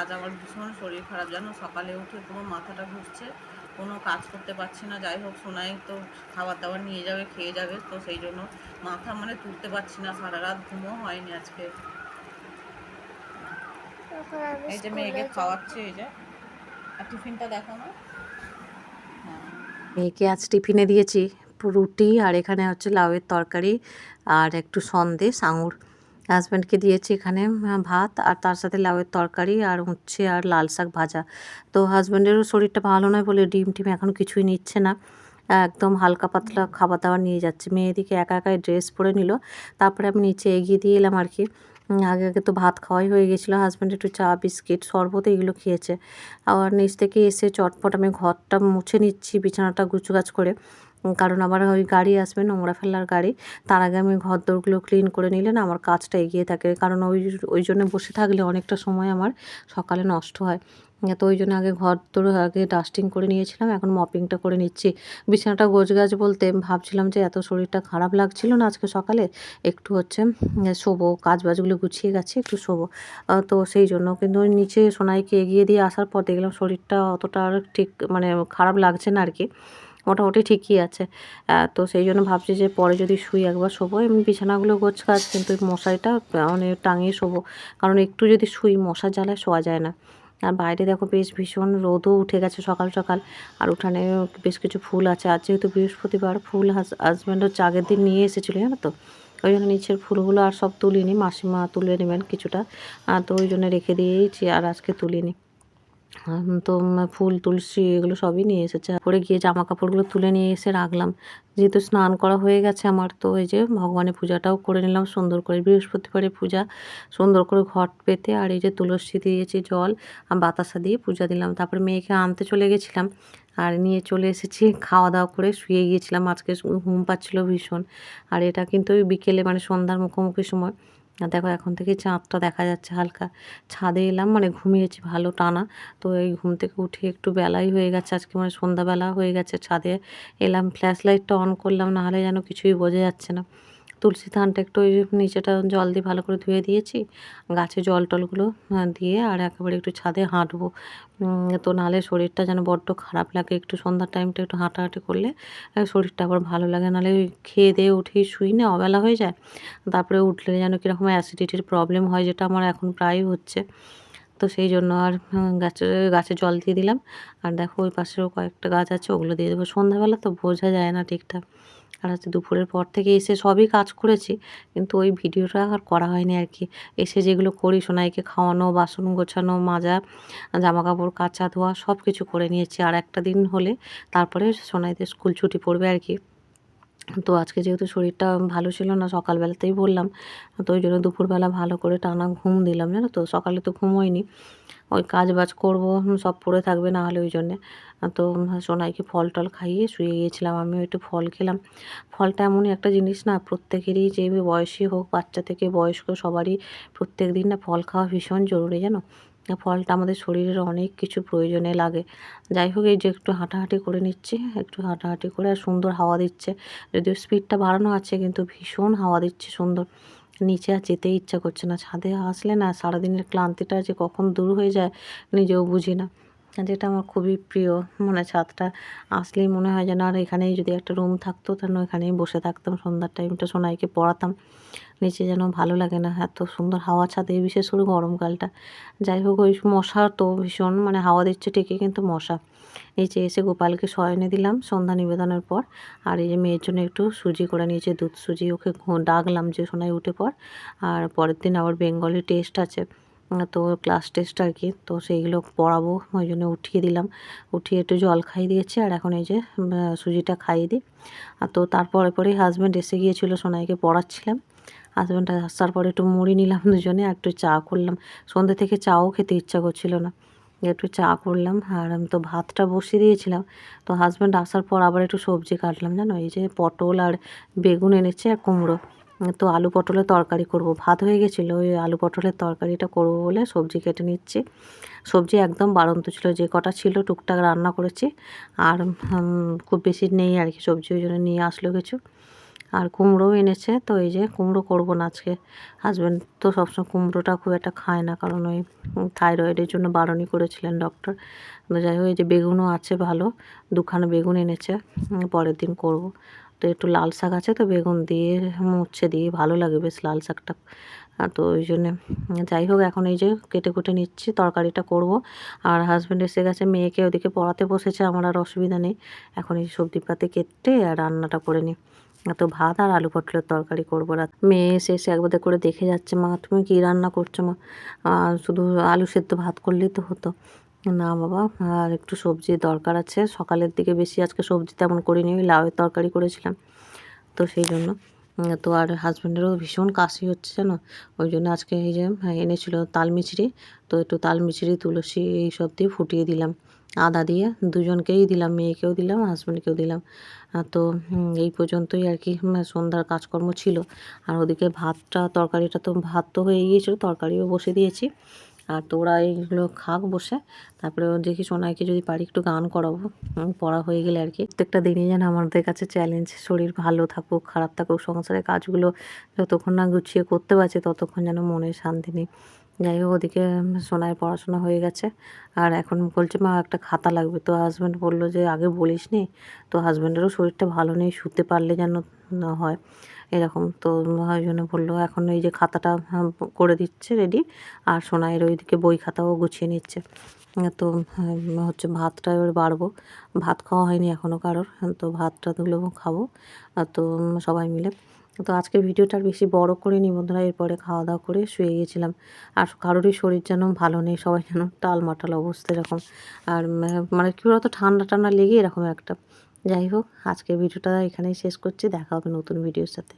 আজ আমার ভীষণ শরীর খারাপ জানো? সকালে উঠে পুরো মাথাটা ঘুরছে কোনো কাজ করতে পারছি না। যাই হোক সোনাই তো খাবার দাবার নিয়ে যাবে খেয়ে যাবে তো সেই জন্য মাথা মানে তুলতে পারছি না সারা রাত ঘুমও হয়নি আজকে। এই যে মেয়েকে খাওয়াচ্ছে এই যে। আর টিফিনটা দেখো না হ্যাঁ মেয়েকে আজ টিফিনে দিয়েছি রুটি আর এখানে হচ্ছে লাউয়ের তরকারি আর একটু সন্দেশ আঙুর। হাজব্যান্ডকে দিয়েছি এখানে ভাত আর তার সাথে লাউয়ের তরকারি আর উচ্ছে আর লাল শাক ভাজা। তো হাজব্যান্ডেরও শরীরটা ভালো নয় বলে ডিম টিম এখন কিছুই নিচ্ছে না। একদম হালকা পাতলা খাবার দাবার নিয়ে যাচ্ছে। মেয়েদিকে একা একাই ড্রেস পরে নিল। তারপরে আমি নিচে এগিয়ে দিয়ে এলাম আর কি। আগে আগে তো ভাত খাওয়াই হয়ে গেছিল। হাজব্যান্ড একটু চা, বিস্কিট, শরবত এগুলো খেয়েছে। আর নিচ থেকে এসে চটপট আমি ঘরটা মুছে নিচ্ছি, বিছানাটা গুছগাছ করে। কারণ আবার ওই গাড়ি আসবে নোংরা ফেলার গাড়ি, তার আগে আমি ঘর দৌড়গুলো ক্লিন করে নিলে না আমার কাজটা এগিয়ে থাকে। কারণ ওই ওই জন্য বসে থাকলে অনেকটা সময় আমার সকালে নষ্ট হয়। তো ওই জন্য আগে ঘর তোর আগে ডাস্টিং করে নিয়েছিলাম, এখন মপিংটা করে নিচ্ছি। বিছানাটা গোছগাছ বলতে ভাবছিলাম যে এত শরীরটা খারাপ লাগছিল না আজকে সকালে, একটু হচ্ছে শোবো কাজ বাজগুলো গুছিয়ে গেছে, একটু শোবো। তো সেই জন্য কিন্তু নিচে সোনাইকে এগিয়ে দিয়ে আসার পর দেখলাম শরীরটা অতটা আর ঠিক মানে খারাপ লাগছে না আর কি। মোটামুটি ঠিকই আছে। তো সেই জন্য ভাবছি যে পরে যদি শুই একবার শোবো, এমনি বিছানাগুলো গোছ কাজ কিন্তু মশারিটা মানে টাঙিয়ে শোবো। কারণ একটু যদি শুই, মশার জ্বালায় শোয়া যায় না। আর বাইরে দেখো বেশ ভীষণ রোদও উঠে গেছে সকাল সকাল। আর উঠানে বেশ কিছু ফুল আছে। আর যেহেতু বৃহস্পতিবার ফুল হাজব্যান্ড হচ্ছে আগের দিন নিয়ে এসেছিল, জানো তো? ওই জন্য নিচের ফুলগুলো আর সব তুলিনি। মাসিমা তুলে নেবেন কিছুটা। তো ওই জন্য রেখে দিয়েইছি আর আজকে তুলিনি। তো ফুল তুলসী এগুলো সবই নিয়ে এসেছে। পরে গিয়ে জামা কাপড়গুলো তুলে নিয়ে এসে রাখলাম। যেহেতু স্নান করা হয়ে গেছে আমার, তো এই যে ভগবানের পূজাটাও করে নিলাম সুন্দর করে। বৃহস্পতিবারের পূজা, সুন্দর করে ঘট পেতে আর এই যে তুলসী দিয়েছি জল আর বাতাসা দিয়ে পূজা দিলাম। তারপরে মেয়েকে আনতে চলে গেছিলাম আর নিয়ে চলে এসেছি খাওয়া দাওয়া করে শুয়ে গিয়েছিলাম। আজকে ঘুম পাচ্ছিল ভীষণ। আর এটা কিন্তু ওই বিকেলে মানে সন্ধ্যার মুখোমুখি সময়। দেখো এখন থেকে চাঁদটা দেখা যাচ্ছে হালকা। ছাদে এলাম মানে ঘুমিয়েছি ভালো টানা। তো এই ঘুম থেকে উঠে একটু বেলাই হয়ে গেছে, আজকে মানে সন্ধ্যাবেলা হয়ে গেছে। ছাদে এলাম ফ্ল্যাশ লাইটটা অন করলাম, নাহলে যেন কিছুই বোঝা যাচ্ছে না। তুলসী থানটা একটু ওই নিচেটা জল দিয়ে ভালো করে ধুয়ে দিয়েছি। গাছে জল টলগুলো দিয়ে আর একেবারে একটু ছাদে হাঁটবো। তো নাহলে শরীরটা যেন বড্ড খারাপ লাগে। একটু সন্ধ্যার টাইমটা একটু হাঁটাহাঁটি করলে শরীরটা আবার ভালো লাগে। নাহলে খেয়ে দিয়ে উঠেই শুই না, অবেলা হয়ে যায়। তারপরে উঠলে যেন কীরকম অ্যাসিডিটির প্রবলেম হয়, যেটা আমার এখন প্রায়ই হচ্ছে। তো সেই জন্য আর গাছে গাছে জল দিয়ে দিলাম। আর দেখো ওই পাশেও কয়েকটা গাছ আছে, ওগুলো দিয়ে দেবো। সন্ধ্যাবেলা তো বোঝা যায় না ঠিকঠাক। আর হচ্ছে দুপুরের পর থেকে এসে সবই কাজ করেছি। কিন্তু ওই ভিডিওটা আর করা হয়নি আর কি। এসে যেগুলো করি, সোনাইকে খাওয়ানো, বাসন গোছানো, মাজা জামা কাপড় কাচা ধোয়া সব কিছু করে নিয়েছি। আর একটা দিন হলে তারপরে সোনাইদের স্কুল ছুটি পড়বে আর কি। তো আজকে যেহেতু শরীরটা ভালো ছিল না, সকালবেলাতেই বললাম। তো ওই জন্য দুপুরবেলা ভালো করে টানা ঘুম দিলাম, জানো তো? সকালে তো ঘুম হয়নি ওই কাজ বাজ করব সব পড়ে থাকবে না হলে ওই জন্যে। তো সোনাইকে ফল টল খাইয়ে শুয়ে গিয়েছিলাম, আমিও একটু ফল খেলাম। ফলটা এমনই একটা জিনিস না, প্রত্যেকেরই যে বয়সী হোক, বাচ্চা থেকে বয়স্ক সবারই প্রত্যেক দিন না ফল খাওয়া ভীষণ জরুরি আর ফলটা আমাদের শরীরের অনেক কিছু প্রয়োজনে লাগে। যাই হোক, এই যে একটু হাঁটাহাঁটি করে নিচ্ছি, একটু হাঁটাহাঁটি করে আর সুন্দর হাওয়া দিচ্ছে। যদিও স্পিডটা বাড়ানো আছে, কিন্তু ভীষণ হাওয়া দিচ্ছে সুন্দর। নিচে আর যেতে ইচ্ছা করছে না। ছাদে আসলে না সারাদিনের ক্লান্তিটা যে কখন দূর হয়ে যায় নিজেও বুঝি না। যেটা আমার খুবই প্রিয় মানে ছাদটা, আসলেই মনে হয় যেন আর এখানেই যদি একটা রুম থাকতো তাহলে এখানেই বসে থাকতাম সন্ধ্যার টাইমটা সোনাইকে পড়াতাম। নিচে যেন ভালো লাগে না, এত সুন্দর হাওয়া ছাদে, বিশেষ করে গরমকালটা। যাই হোক, ওই মশা তো ভীষণ মানে হাওয়া দিচ্ছে ঠিকই কিন্তু মশা। নিচে এসে গোপালকে শয়নে দিলাম সন্ধ্যা নিবেদনের পর। আর এই যে মেয়ের জন্য একটু সুজি করে নিয়েছে, দুধ সুজি, ওকে ডাকলাম যে সোনায় উঠে পর আর পরের দিন আবার বেঙ্গলি টেস্ট আছে। তো ক্লাস টেস্ট আর কি তো সেইগুলো পড়াবো, ওই জন্য উঠিয়ে দিলাম। উঠিয়ে একটু জল খাইয়ে দিয়েছি, আর এখন এই যে সুজিটা খাইয়ে দিই। আর তো তারপরে পরেই হাজব্যান্ড এসে গিয়েছিল সোনাইকে পড়াচ্ছিলাম। হাজব্যান্ড আসার পরে একটু মুড়ি নিলাম দুজনে, আর একটু চা করলাম। সন্ধ্যে থেকে চাও খেতে ইচ্ছা করছিল না। একটু চা করলাম, আর আমি তো ভাতটা বসিয়ে দিয়েছিলাম। তো হাজব্যান্ড আসার পর আবার একটু সবজি কাটলাম, জানো? এই যে পটল আর বেগুন এনেছে আর কুমড়ো। তো আলু পটলের তরকারি করব। ভাত হয়ে গেছিল, ওই আলু পটলের তরকারিটা করব বলে সবজি কেটে নিচ্ছি। সবজি একদম বাড়ন্ত ছিল, যে কটা ছিল টুকটাক রান্না করেছি। আর খুব বেশি নেই আর কি সবজি, ওই জন্য নিয়ে আসলো কিছু। আর কুমড়োও এনেছে, তো এই যে কুমড়ো করব না আজকে। হাজব্যান্ড তো সবসময় কুমড়োটা খুব একটা খায় না, কারণ ওই থাইরয়েডের জন্য বারণই করেছিলেন ডক্টর তো যাই হোক, এই যে বেগুনও আছে ভালো, দুখানা বেগুন এনেছে পরের দিন করব। তো একটু লাল শাক আছে, তো বেগুন দিয়ে মুচ্ছে দিয়ে ভালো লাগে বেশ লাল শাকটা। তো ওই জন্যে যাই হোক, এখন এই যে কেটে কুটে নিচ্ছি, তরকারিটা করব। আর হাজব্যান্ড এসে গেছে, মেয়েকে ওদিকে পড়াতে বসেছে, আমার আর অসুবিধা নেই। এখন এই সবজি পাতি কেটে আর রান্নাটা করে নিই। তো ভাত আর আলু পটলের তরকারি করব রাত। মেয়ে এসে এসে একবার করে দেখে যাচ্ছে, মা, তুমি কী রান্না করছ, মা? শুধু আলু সেদ্ধ ভাত করলেই তো হতো। না বাবা, আর একটু সবজি দরকার আছে। সকালের দিকে বেশি আজকে সবজি তেমন করিনি, ওই লাউয়ের তরকারি করেছিলাম। তো সেই জন্য তো আর হাজব্যান্ডেরও ভীষণ কাশি হচ্ছে জানো? ওই জন্য আজকে এই যে এনেছিল তাল মিছরি। তো একটু তাল মিছরি, তুলসী এইসব দিয়ে ফুটিয়ে দিলাম। আদা দিয়ে দুজনকেই দিলাম, মেয়েকেও দিলাম হাজব্যান্ডকেও দিলাম। তো এই পর্যন্তই আর কি সন্ধ্যার কাজকর্ম ছিল। আর ওদিকে ভাতটা, তরকারিটা তো ভাত তো হয়ে গিয়েছিল, তরকারিও বসে দিয়েছি। আর তোরা এইগুলো খাক বসে। তারপরে দেখি সোনাইকে যদি পারি একটু গান করাবো। পড়া হয়ে গেলে আর কি। প্রত্যেকটা দিনই যেন আমাদের কাছে চ্যালেঞ্জ শরীর ভালো থাকুক, খারাপ থাকুক, সংসারের কাজগুলো যতক্ষণ না গুছিয়ে করতে পারছি, ততক্ষণ যেন মনে শান্তি নেই। যাই হোক, ওদিকে সোনায় পড়াশোনা হয়ে গেছে। আর এখন বলছে, মা, একটা খাতা লাগবে। তো হাজব্যান্ড বলল যে, আগে বলিস নি তো হাজব্যান্ডেরও শরীরটা ভালো নেই, শুতে পারলে যেন হয়। এরকম তো ওই জন্য বলল, এখন এই যে খাতাটা করে দিচ্ছে রেডি আর সোনাইয়ের ওইদিকে বই খাতাও গুছিয়ে নিচ্ছে। তো হচ্ছে ভাতটা এবার বাড়বো। ভাত খাওয়া হয়নি এখনও কারোর, তো ভাতটা তুলে খাব। তো সবাই মিলে। তো আজকের ভিডিওটা বেশি বড় করে নি বন্ধুরা, এরপরে খাওয়া দাওয়া করে শুয়ে গিয়েছিলাম। আর কারোরই শরীর যেন ভালো নেই, সবাই যেন টালমাটাল অবস্থা এরকম। আর মানে কী বলতো, ঠান্ডা টান্ডা লেগে এরকম একটা। যাই হোক, আজকের ভিডিওটা এখানেই শেষ করছি, দেখা হবে নতুন ভিডিওর সাথে।